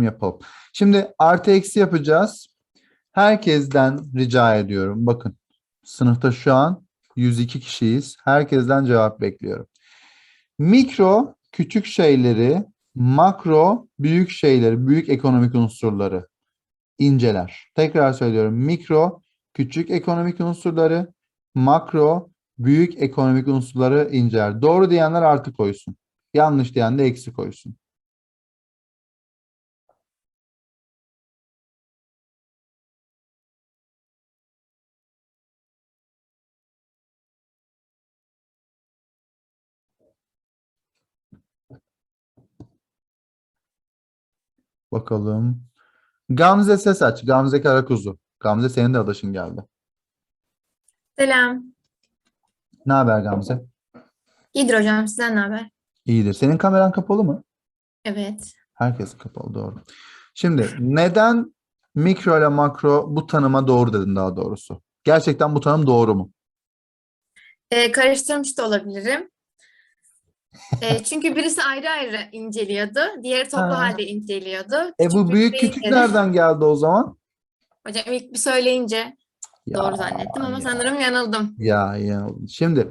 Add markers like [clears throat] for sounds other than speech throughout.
Gidelim yapalım. Şimdi artı eksi yapacağız. Herkesten rica ediyorum. Bakın sınıfta şu an 102 kişiyiz. Herkesten cevap bekliyorum. Mikro küçük şeyleri, makro büyük şeyleri, büyük ekonomik unsurları inceler. Tekrar söylüyorum. Mikro küçük ekonomik unsurları, makro büyük ekonomik unsurları inceler. Doğru diyenler artı koysun. Yanlış diyen de eksi koysun. Bakalım. Gamze ses aç. Gamze Karakuzu. Gamze senin de adaşın geldi. Selam. Ne haber Gamze? İyidir hocam. Sizden ne haber? İyidir. Senin kameran kapalı mı? Evet. Herkes kapalı doğru. Şimdi neden mikro ile makro bu tanıma doğru dedin daha doğrusu? Gerçekten bu tanım doğru mu? Ee, karıştırmış da olabilirim. Ee, çünkü birisi ayrı ayrı inceliyordu. Diğeri toplu Ha. halde inceliyordu. E bu büyük küçük de- nereden geldi o zaman? Hocam ilk bir söyleyince Ya, doğru zannettim ama ya. sanırım yanıldım. Ya ya. Şimdi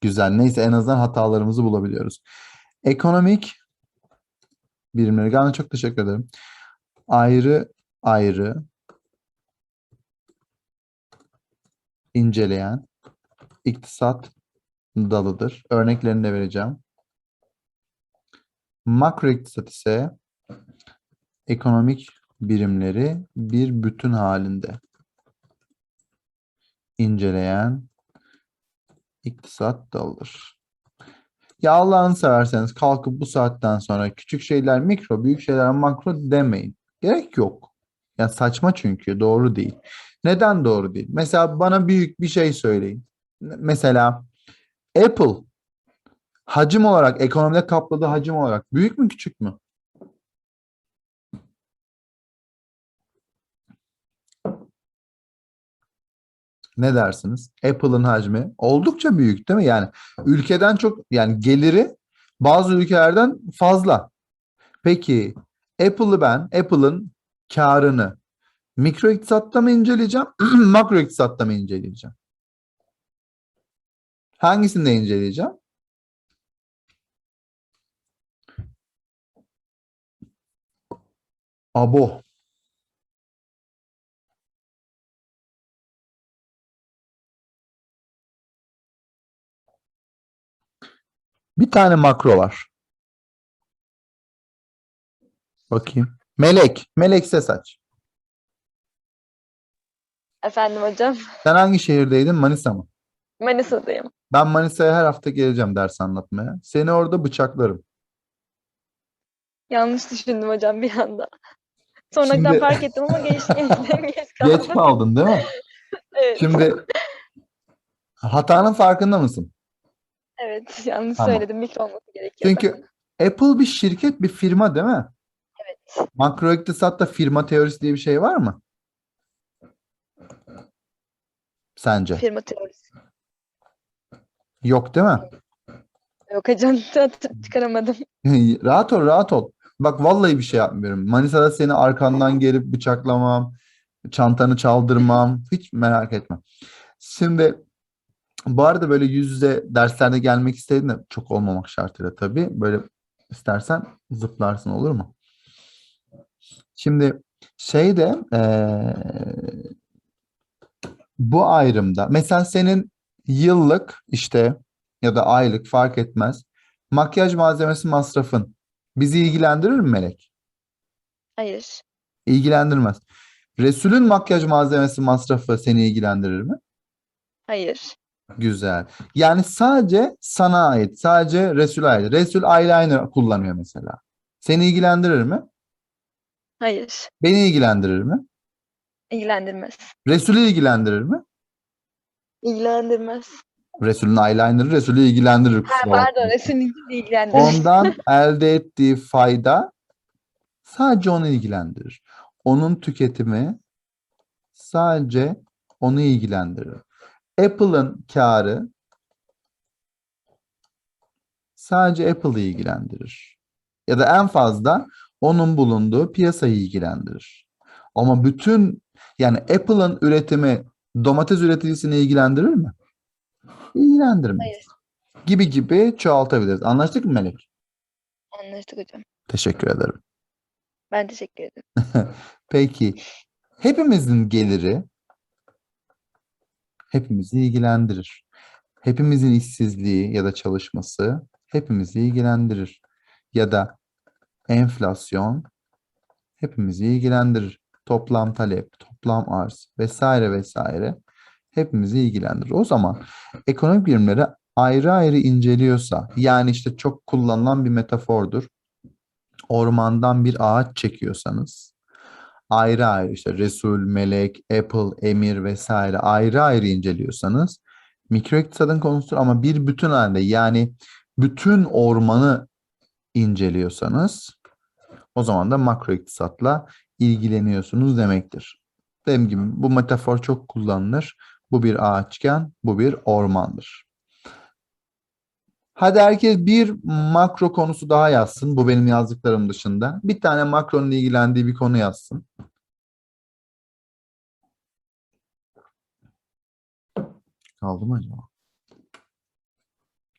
güzel. Neyse en azından hatalarımızı bulabiliyoruz. Ekonomik birimleri. Gana çok teşekkür ederim. Ayrı ayrı inceleyen iktisat dalıdır. Örneklerini de vereceğim. Makro iktisat ise ekonomik birimleri bir bütün halinde inceleyen iktisat dalıdır. Ya Allah'ını severseniz kalkıp bu saatten sonra küçük şeyler mikro, büyük şeyler makro demeyin. Gerek yok. Ya saçma çünkü doğru değil. Neden doğru değil? Mesela bana büyük bir şey söyleyin. Mesela Apple hacim olarak, ekonomide kapladığı hacim olarak büyük mü küçük mü? Ne dersiniz? Apple'ın hacmi oldukça büyük değil mi? Yani ülkeden çok yani geliri bazı ülkelerden fazla. Peki Apple'ı ben Apple'ın karını mikro iktisatta mı inceleyeceğim? [clears throat] makro iktisatta mı inceleyeceğim? Hangisinde inceleyeceğim? Abo. Bir tane makro var. Bakayım. Melek. Melek ses aç. Efendim hocam. Sen hangi şehirdeydin? Manisa mı? Manisa'dayım. Ben Manisa'ya her hafta geleceğim ders anlatmaya. Seni orada bıçaklarım. Yanlış düşündüm hocam bir anda. Sonradan Şimdi- fark ettim ama geç, geç kaldım. Geç kaldın değil mi? [laughs] Evet, Şimdi hatanın farkında mısın? evet yanlış Tamam. söyledim. Mikro olması gerekiyor. Çünkü Apple bir şirket, bir firma değil mi? Evet. Makro iktisatta firma teorisi diye bir şey var mı? Sence? Firma teorisi. Yok değil mi? Yok hocam [laughs] çıkaramadım. [laughs] rahat ol, rahat ol. Bak vallahi bir şey yapmıyorum. Manisa'da seni arkandan gelip bıçaklamam, çantanı çaldırmam. Hiç merak etme. Şimdi bu arada böyle yüz yüze derslerde gelmek istediğinde çok olmamak şartıyla tabii. Böyle istersen zıplarsın olur mu? Şimdi şeyde eee, bu ayrımda mesela senin yıllık işte ya da aylık fark etmez makyaj malzemesi masrafın bizi ilgilendirir mi Melek? Hayır. İlgilendirmez. Resul'ün makyaj malzemesi masrafı seni ilgilendirir mi? Hayır. Güzel. Yani sadece sana ait, sadece Resul'e ait. Resul eyeliner kullanıyor mesela. Seni ilgilendirir mi? Hayır. Beni ilgilendirir mi? İlgilendirmez. Resul'ü ilgilendirir mi? İlgilendirmez. Resul'ün eyeliner'ı Resul'ü ilgilendirir. Ha, pardon resimli ilgilendirmez. Ondan [laughs] elde ettiği fayda sadece onu ilgilendirir. Onun tüketimi sadece onu ilgilendirir. Apple'ın karı sadece Apple'ı ilgilendirir. Ya da en fazla onun bulunduğu piyasayı ilgilendirir. Ama bütün yani Apple'ın üretimi domates üreticisini ilgilendirir mi? İlgilendirmez. Hayır. Gibi gibi çoğaltabiliriz. Anlaştık mı Melek? Anlaştık hocam. Teşekkür ederim. Ben teşekkür ederim. [laughs] Peki hepimizin geliri hepimizi ilgilendirir. Hepimizin işsizliği ya da çalışması hepimizi ilgilendirir. Ya da enflasyon hepimizi ilgilendirir. Toplam talep, toplam arz vesaire vesaire hepimizi ilgilendirir. O zaman ekonomik birimleri ayrı ayrı inceliyorsa yani işte çok kullanılan bir metafordur. Ormandan bir ağaç çekiyorsanız ayrı ayrı işte Resul, Melek, Apple, Emir vesaire ayrı ayrı inceliyorsanız mikro iktisadın konusudur ama bir bütün halde yani bütün ormanı inceliyorsanız o zaman da makro iktisatla ilgileniyorsunuz demektir. Dediğim gibi bu metafor çok kullanılır. Bu bir ağaçken bu bir ormandır. Hadi herkes bir makro konusu daha yazsın. Bu benim yazdıklarım dışında. Bir tane makronun ilgilendiği bir konu yazsın. Kaldı mı acaba?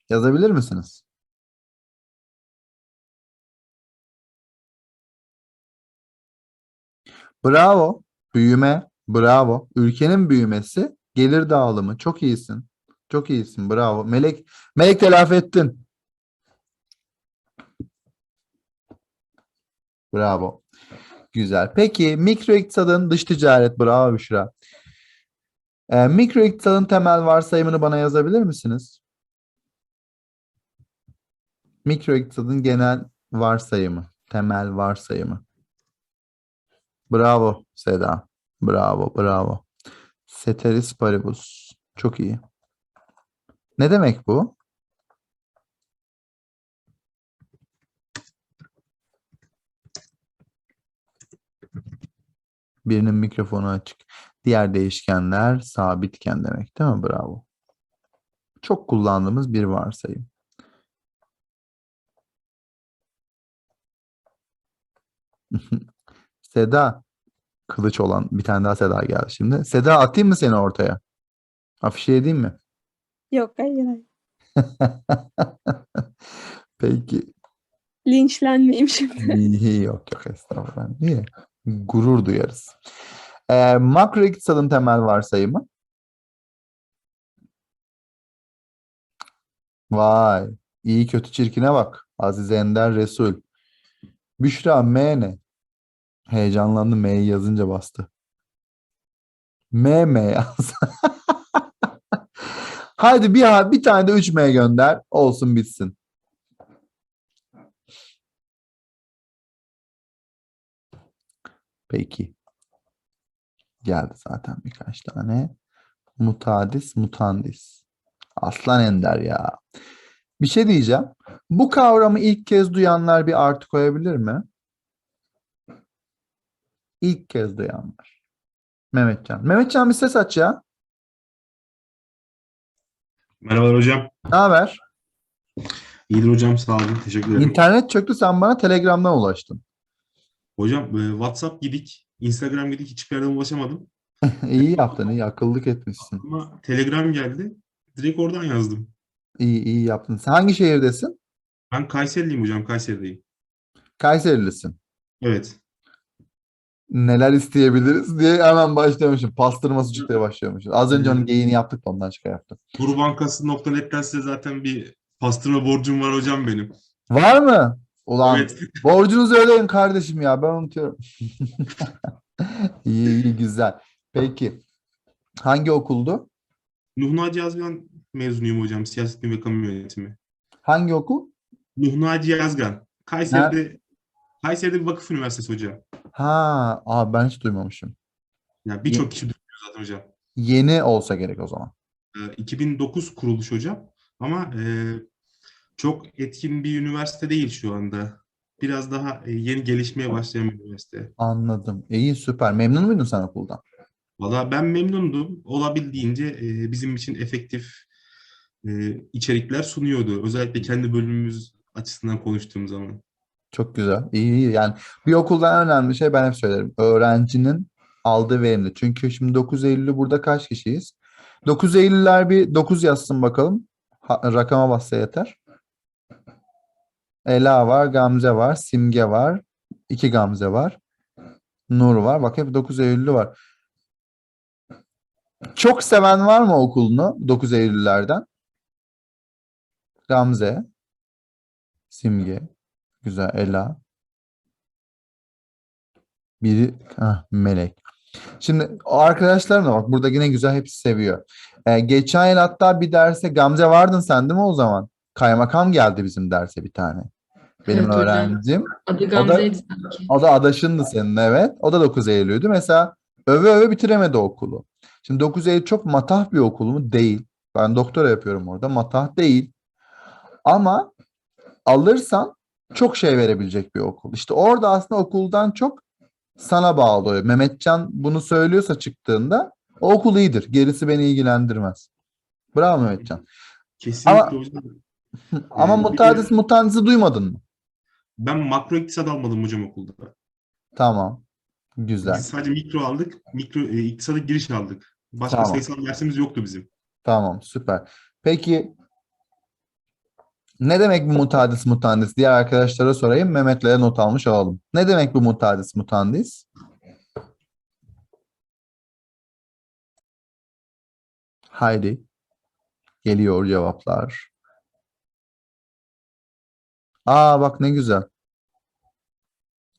Yazabilir misiniz? Bravo. Büyüme. Bravo. Ülkenin büyümesi, gelir dağılımı. Çok iyisin. Çok iyisin. Bravo. Melek, Melek telafi ettin. Bravo. Güzel. Peki mikro iktisadın dış ticaret. Bravo Büşra. Ee, mikro iktisadın temel varsayımını bana yazabilir misiniz? Mikro iktisadın genel varsayımı. Temel varsayımı. Bravo Seda. Bravo, bravo. Ceteris paribus. Çok iyi. Ne demek bu? Birinin mikrofonu açık. Diğer değişkenler sabitken demek değil mi? Bravo. Çok kullandığımız bir varsayım. [laughs] Seda. Kılıç olan bir tane daha Seda geldi şimdi. Seda atayım mı seni ortaya? Afişe edeyim mi? Yok hayır hayır. [laughs] Peki. Linçlenmeyeyim şimdi. Yok yok estağfurullah. Niye? Gurur duyarız. Ee, makro iktisadın temel varsayımı. Vay. iyi kötü çirkine bak. Aziz Ender Resul. Büşra M ne? Heyecanlandı M'yi yazınca bastı. M M yaz. [laughs] Haydi bir, bir tane de 3M gönder. Olsun bitsin. Peki. Geldi zaten birkaç tane. Mutadis, mutandis. Aslan Ender ya. Bir şey diyeceğim. Bu kavramı ilk kez duyanlar bir artı koyabilir mi? İlk kez duyanlar. Mehmetcan. Mehmetcan bir ses aç ya. Merhabalar hocam. Ne haber? İyidir hocam sağ olun. Teşekkür ederim. İnternet çöktü sen bana Telegram'dan ulaştın. Hocam e, WhatsApp gidik, Instagram gidik hiçbir yerden ulaşamadım. [laughs] iyi yaptın, iyi akıllık etmişsin. Ama Telegram geldi. Direkt oradan yazdım. İyi iyi yaptın. Sen hangi şehirdesin? Ben Kayseriliyim hocam, Kayseri'deyim. Kayserilisin. Evet. Neler isteyebiliriz diye hemen başlamışım. Pastırması çıkmaya başlamışım. Az önce onun geyini yaptık da ondan şaka yaptım. Gurubankası.net'ten size zaten bir pastırma borcum var hocam benim. Var mı? Ulan Evet. [laughs] borcunuzu ödeyin kardeşim ya ben unutuyorum. [laughs] iyi iyi güzel. Peki. Hangi okuldu? Nuh Naci Yazgan mezunuyum hocam. Siyaset Bilimi ve Kamu Yönetimi. Hangi okul? Nuh Naci Yazgan. Kayseri'de Kayseri'de bir vakıf üniversitesi hocam. Ha, aa ben hiç duymamışım. Ya birçok kişi düşünüyor zaten hocam. Yeni olsa gerek o zaman. Ee, 2009 kuruluş hocam. Ama e, çok etkin bir üniversite değil şu anda. Biraz daha e, yeni gelişmeye başlayan bir üniversite. Anladım. İyi süper. Memnun muydun sen okuldan? Valla ben memnundum. Olabildiğince e, bizim için efektif e, içerikler sunuyordu. Özellikle kendi bölümümüz açısından konuştuğum zaman. Çok güzel. İyi iyi. Yani bir okulda en önemli şey ben hep söylerim. Öğrencinin aldığı verimli. Çünkü şimdi 9 Eylül'ü burada kaç kişiyiz? 9 Eylül'ler bir 9 yazsın bakalım. Ha- rakama bassa yeter. Ela var, Gamze var, Simge var. iki Gamze var. Nur var. Bak hep 9 Eylül'lü var. Çok seven var mı okulunu 9 Eylül'lerden? Gamze, Simge, güzel Ela. Biri ah, Melek. Şimdi o arkadaşlarım da bak burada yine güzel hepsi seviyor. Ee, geçen yıl hatta bir derse Gamze vardın sen değil mi o zaman? Kaymakam geldi bizim derse bir tane. Benim Evet öğrencim. Adı Gamze'ydi sanki. O da adaşındı senin evet. O da 9 Eylül'dü. Mesela öve öve bitiremedi okulu. Şimdi 9 Eylül çok matah bir okul mu? Değil. Ben doktora yapıyorum orada. Matah değil. Ama alırsan çok şey verebilecek bir okul. İşte orada aslında okuldan çok sana bağlı oluyor. Mehmetcan bunu söylüyorsa çıktığında o okul iyidir. Gerisi beni ilgilendirmez. Bravo Mehmetcan. Kesinlikle Ama- hocam. [laughs] Ama Ee, de- mutadis mutandisi duymadın mı? Ben makro iktisat almadım hocam okulda. Tamam. Güzel. Biz sadece mikro aldık. Mikro e, iktisada giriş aldık. Başka Tamam. sayısal dersimiz yoktu bizim. Tamam, süper. Peki ne demek bu mutadis mutandis? Diğer arkadaşlara sorayım. Mehmet'le not almış olalım. Ne demek bu mutadis mutandis? Haydi. Geliyor cevaplar. Aa bak ne güzel.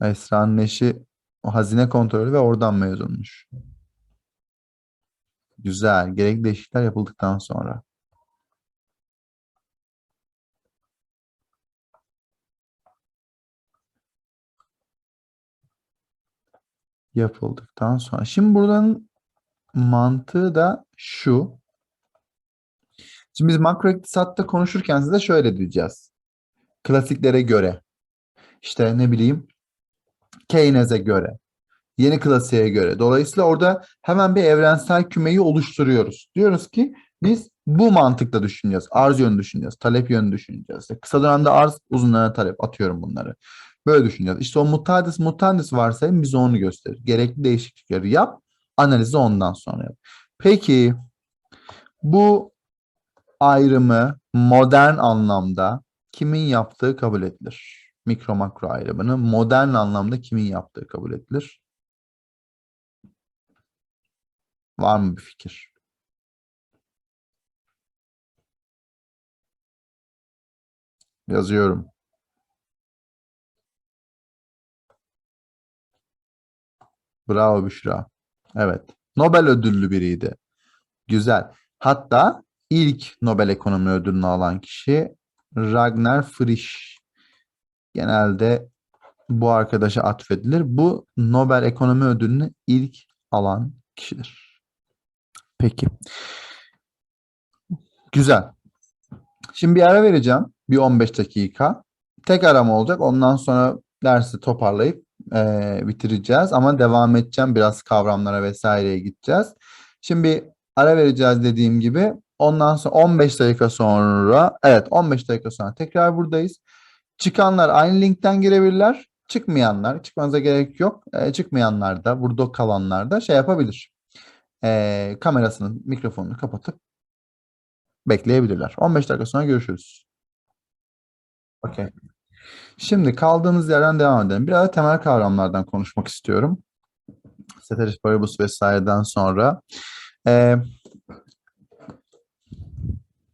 Esra'nın eşi o hazine kontrolü ve oradan mezunmuş. Güzel. Gerekli değişiklikler yapıldıktan sonra. Yapıldıktan sonra. Şimdi buradan mantığı da şu. Şimdi biz makro iktisatta konuşurken size şöyle diyeceğiz. Klasiklere göre. İşte ne bileyim Keynes'e göre. Yeni klasiğe göre. Dolayısıyla orada hemen bir evrensel kümeyi oluşturuyoruz. Diyoruz ki biz bu mantıkla düşüneceğiz. Arz yönü düşüneceğiz. Talep yönü düşüneceğiz. Kısa dönemde arz, uzun dönemde talep. Atıyorum bunları. Böyle düşüneceğiz. İşte o mutadis mutandis varsayım bize onu gösterir. Gerekli değişiklikleri yap. Analizi ondan sonra yap. Peki bu ayrımı modern anlamda kimin yaptığı kabul edilir? Mikro makro ayrımını modern anlamda kimin yaptığı kabul edilir? Var mı bir fikir? Yazıyorum. Bravo Büşra. Evet. Nobel ödüllü biriydi. Güzel. Hatta ilk Nobel Ekonomi Ödülünü alan kişi Ragnar Frisch. Genelde bu arkadaşa atfedilir. Bu Nobel Ekonomi Ödülünü ilk alan kişidir. Peki. Güzel. Şimdi bir ara vereceğim. Bir 15 dakika. Tek arama olacak. Ondan sonra dersi toparlayıp eee, bitireceğiz. Ama devam edeceğim. Biraz kavramlara vesaireye gideceğiz. Şimdi ara vereceğiz dediğim gibi. Ondan sonra 15 dakika sonra evet 15 dakika sonra tekrar buradayız. Çıkanlar aynı linkten girebilirler. Çıkmayanlar, çıkmanıza gerek yok. Eee, çıkmayanlar da burada kalanlar da şey yapabilir. Eee, kamerasının mikrofonunu kapatıp bekleyebilirler. 15 dakika sonra görüşürüz. Okey. Şimdi kaldığımız yerden devam edelim. Biraz temel kavramlardan konuşmak istiyorum. Ceteris paribus vesaireden sonra. Ee,